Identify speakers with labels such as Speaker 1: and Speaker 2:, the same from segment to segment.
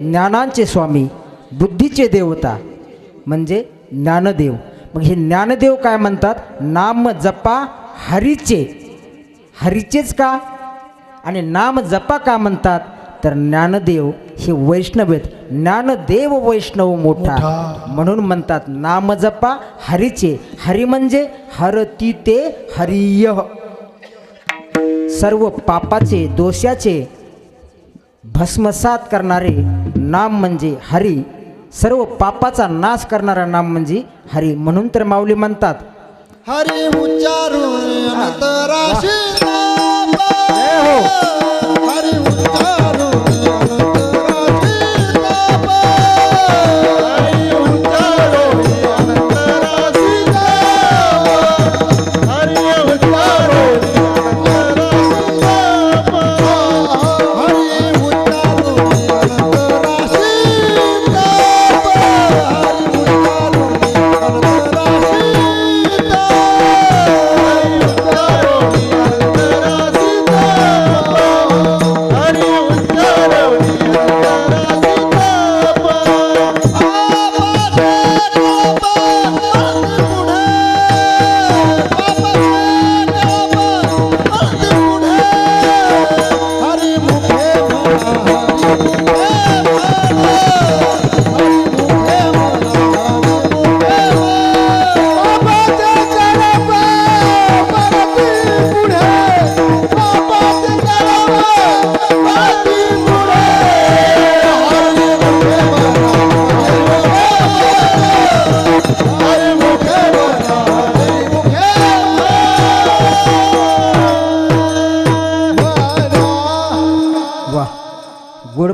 Speaker 1: ज्ञानांचे स्वामी बुद्धीचे देवता म्हणजे ज्ञानदेव. मग हे ज्ञानदेव काय म्हणतात? नाम जपा हरीचे. हरीचेच का? आणि नाम जपा का म्हणतात? तर ज्ञानदेव हे वैष्णव आहेत. ज्ञानदेव वैष्णव मोठा. म्हणून म्हणतात नाम जपा हरीचे. हरी म्हणजे हरती ते हरिय. सर्व पापाचे दोषाचे भस्मसात करणारे नाम म्हणजे हरी. सर्व पापाचा नाश करणारा नाम म्हणजे हरी. म्हणून तर माऊली म्हणतात
Speaker 2: हरी उच्चारून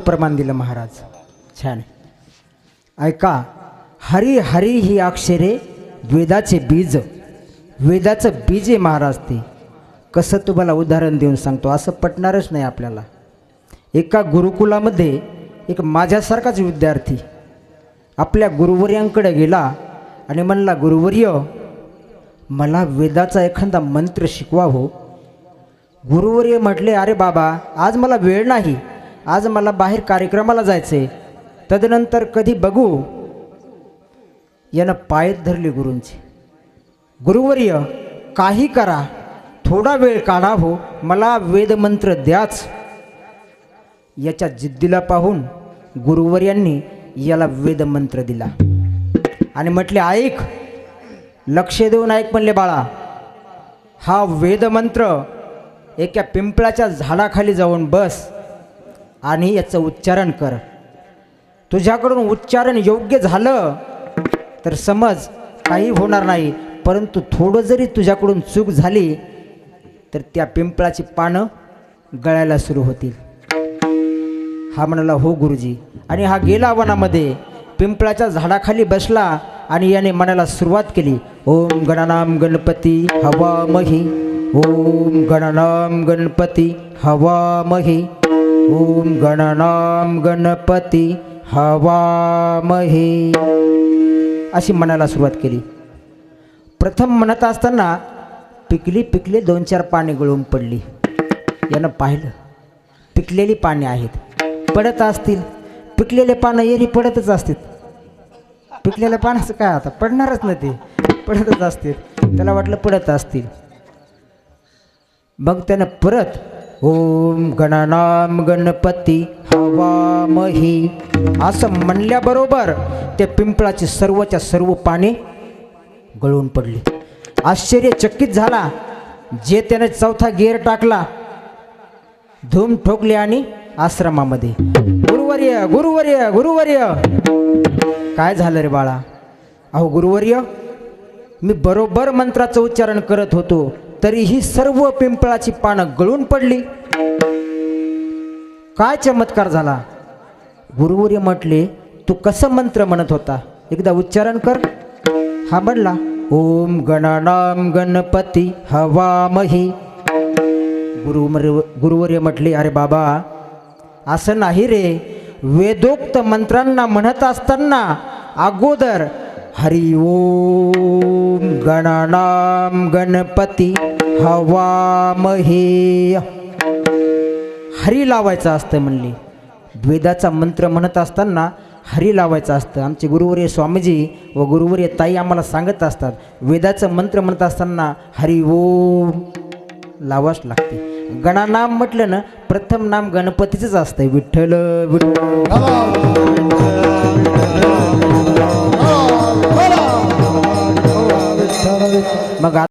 Speaker 1: प्रमाण दिलं महाराज. छान. ऐका हरी हरी ही अक्षरे वेदाचे बीज वेदाचं बीज आहे महाराज ते. कसं तुम्हाला उदाहरण देऊन सांगतो असं पटणारच नाही आपल्याला. एका गुरुकुलामध्ये एक माझ्यासारखाच विद्यार्थी आपल्या गुरुवर्यांकडे गेला आणि म्हणला गुरुवर्य मला वेदाचा एखादा मंत्र शिकवा हो गुरुवर्य म्हटले अरे बाबा आज मला वेळ नाही. आज मला बाहेर कार्यक्रमाला जायचे तदनंतर कधी बघू? यानं पायत धरले गुरूंचे. गुरुवर्य काही करा. थोडा वेळ काढा हो मला वेदमंत्र द्याच. याच्या जिद्दीला पाहून गुरुवर्यांनी याला वेदमंत्र दिला. आणि म्हटले ऐक लक्ष देऊन ऐक म्हणले बाळा हा वेदमंत्र एका पिंपळाच्या झाडाखाली जाऊन बस. आणि याचं उच्चारण कर. तुझ्याकडून उच्चारण योग्य झालं तर समज काही होणार नाही. परंतु थोडं जरी तुझ्याकडून चूक झाली तर त्या पिंपळाची पानं गळायला सुरू होतील. हा म्हणाला हो गुरुजी. आणि हा गेला वनामध्ये. पिंपळाच्या झाडाखाली बसला आणि याने मनाला सुरुवात केली. ओम गणानाम गणपती हवामही ओम गणनाम गणपती हवामही. ओम गणनाम गणपती हवामही. अशी म्हणायला सुरुवात केली. प्रथम म्हणत असताना पिकली पिकली दोन चार पाने गळून पडली. यानं पाहिलं पिकलेली पाने आहेत. पडत असतील. पिकलेले पानं येरी पडतच असतील. पिकलेल्या पानाचं काय आता? पडणारच नाही ते. पडतच असतील. त्याला वाटलं पडत असतील. मग त्यानं परत ओम गणानाम गणपती हवामही. असं म्हणल्याबरोबर त्या पिंपळाची सर्वच्या सर्व पाने गळून पडली. आश्चर्यचकित झाला. जे त्याने चौथा गेअर टाकला धूम ठोकले आणि आश्रमामध्ये गुरुवर्य गुरुवर्य गुरुवर्य. काय झालं रे बाळा? अहो गुरुवर्य मी बरोबर मंत्राचं उच्चारण करत होतो. तरीही सर्व पिंपळाची पानं गळून पडली. काय चमत्कार झाला? गुरुवर्य म्हटले तू कसं मंत्र म्हणत होता? एकदा उच्चारण कर. हा म्हणला ओम गणानाम गणपती हवामही. गुरु गुरुवर्य म्हटले अरे बाबा असं नाही रे. वेदोक्त मंत्रांना म्हणत असताना अगोदर हरि ओम गणानाम गणपती हवामहे. हरी लावायचं असतं म्हणली. वेदाचा मंत्र म्हणत असताना हरी लावायचं असतं. आमचे गुरुवर्य स्वामीजी व गुरुवर्य ताई आम्हाला सांगत असतात. वेदाचं मंत्र म्हणत असताना हरी ओम लावाच लागते. गणानाम म्हटलं ना प्रथम नाम गणपतीचंच असतं विठ्ठल विठ्ठल.
Speaker 2: mag